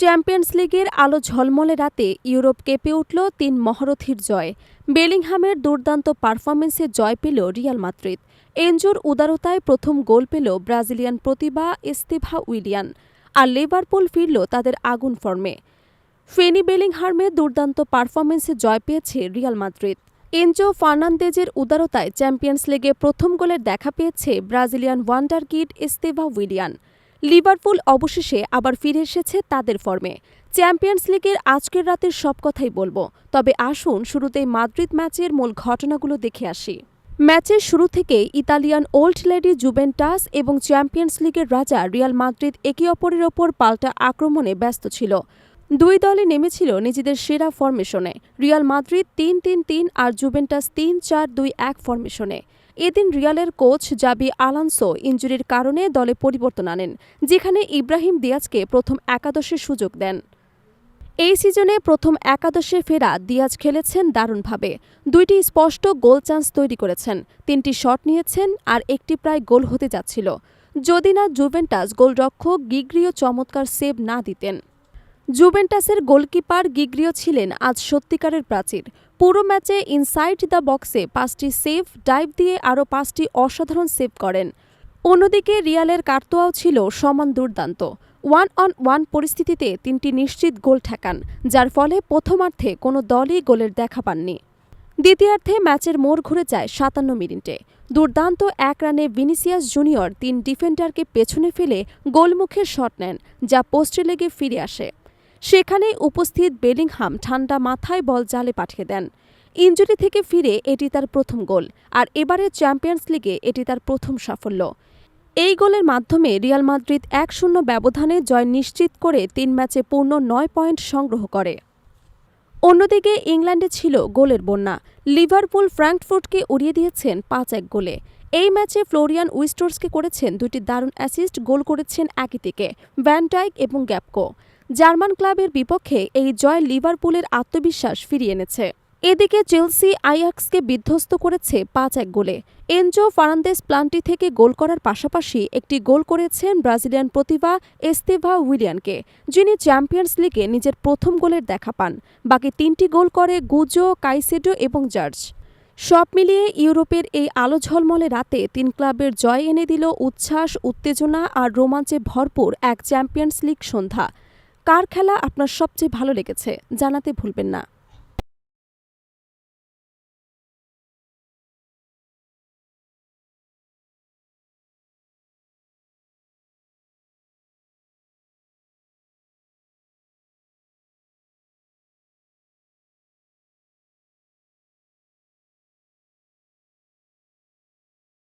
Champions লিগের আলো ঝলমলে রাতে ইউরোপ কেঁপে উঠল তিন মহারথীর জয়। বেলিংহামের দুর্দান্ত পারফরমেন্সে জয় পেল রিয়াল মাদ্রিদ। এনজোর উদারতায় প্রথম গোল পেল ব্রাজিলিয়ান প্রতিভা এস্তেভা উইলিয়ান। আর লিভারপুল ফিরল তাদের আগুন ফর্মে। ফেনি বেলিংহামে দুর্দান্ত পারফরমেন্সে জয় পেয়েছে রিয়াল মাদ্রিদ। এনজো ফার্নান্দেজের উদারতায় চ্যাম্পিয়ন্স লিগে প্রথম গোলের দেখা পেয়েছে Brazilian wonder kid Estevao Willian. Liverpool অবশেষে আবার ফিরে এসেছে তাদের ফর্মে। চ্যাম্পিয়ন্স লিগের আজকের রাতের সব কথাই বলব। তবে আসুন শুরুতেই মাদ্রিদ ম্যাচের মূল ঘটনাগুলো দেখে আসি। ম্যাচের শুরু থেকে ইতালিয়ান ওল্ড লেডি জুভেন্টাস এবং চ্যাম্পিয়ন্স লিগের রাজা রিয়াল মাদ্রিদ একে অপরের ওপর পাল্টা আক্রমণে ব্যস্ত ছিল। দুই দলে নেমেছিল নিজেদের সেরা ফরমেশনে। রিয়াল মাদ্রিদ তিন তিন তিন আর জুবেন্টাস তিন চার দুই এক ফরমেশনে। এদিন রিয়ালের কোচ জাবি আলানসো ইঞ্জুরির কারণে দলে পরিবর্তন আনেন, যেখানে ইব্রাহিম দিয়াজকে প্রথম একাদশের সুযোগ দেন। এই সিজনে প্রথম একাদশে ফেরা দিয়াজ খেলেছেন দারুণভাবে। দুইটি স্পষ্ট গোল চান্স তৈরি করেছেন, তিনটি শট নিয়েছেন আর একটি প্রায় গোল হতে যাচ্ছিল। যদি না জুভেন্টাস গোলরক্ষক গিগ্রিও চমৎকার সেভ না দিতেন। জুভেন্টাসের গোলকিপার গিগ্রিও ছিলেন আজ সত্যিকারের প্রাচীর। পুরো ম্যাচে ইনসাইড দ্য বক্সে পাঁচটি সেভ, ডাইভ দিয়ে আরও পাঁচটি অসাধারণ সেভ করেন। অন্যদিকে রিয়ালের কার্তোয়াও ছিল সমান দুর্দান্ত। ওয়ান অন ওয়ান পরিস্থিতিতে তিনটি নিশ্চিত গোল ঠেকান, যার ফলে প্রথমার্ধে কোনো দলই গোলের দেখা পাননি। দ্বিতীয়ার্ধে ম্যাচের মোড় ঘুরে যায় সাতান্ন মিনিটে। দুর্দান্ত এক রানে ভিনিসিয়াস জুনিয়র তিন ডিফেন্ডারকে পেছনে ফেলে গোলমুখের শট নেন, যা পোস্টে লেগে ফিরে আসে। সেখানে উপস্থিত বেলিংহাম ঠান্ডা মাথায় বল জালে পাঠিয়ে দেন। ইঞ্জুরি থেকে ফিরে এটি তার প্রথম গোল, আর এবারে চ্যাম্পিয়ন্স লিগে এটি তার প্রথম সাফল্য। এই গোলের মাধ্যমে রিয়াল মাদ্রিদ এক শূন্য ব্যবধানে জয় নিশ্চিত করে তিন ম্যাচে পূর্ণ নয় পয়েন্ট সংগ্রহ করে। অন্যদিকে ইংল্যান্ডে ছিল গোলের বন্যা। লিভারপুল ফ্র্যাঙ্কফুর্টকে উড়িয়ে দিয়েছেন পাঁচ এক গোলে। এই ম্যাচে ফ্লোরিয়ান উইস্টোর্সকে করেছেন দুটি দারুণ অ্যাসিস্ট, গোল করেছেন একই থেকে ভ্যানডাইক এবং গ্যাপকো। জার্মান ক্লাবের বিপক্ষে এই জয় লিভারপুলের আত্মবিশ্বাস ফিরিয়ে এনেছে। এদিকে চেলসি আইয়াক্সকে বিধ্বস্ত করেছে পাঁচ এক গোলে। এনজো ফারান্দেস প্লান্টি থেকে গোল করার পাশাপাশি একটি গোল করেছেন ব্রাজিলিয়ান প্রতিভা এস্তেভা উইলিয়ানকে, যিনি চ্যাম্পিয়ন্স লিগে নিজের প্রথম গোলের দেখা পান। বাকি তিনটি গোল করে গুজো, কাইসেডো এবং জার্জ। সব মিলিয়ে ইউরোপের এই আলো ঝলমলে রাতে তিন ক্লাবের জয় এনে দিল উচ্ছ্বাস, উত্তেজনা আর রোমাঞ্চে ভরপুর এক চ্যাম্পিয়ন্স লিগ সন্ধ্যা। কার খেলা আপনার সবচেয়ে ভালো লেগেছে জানাতে ভুলবেন না।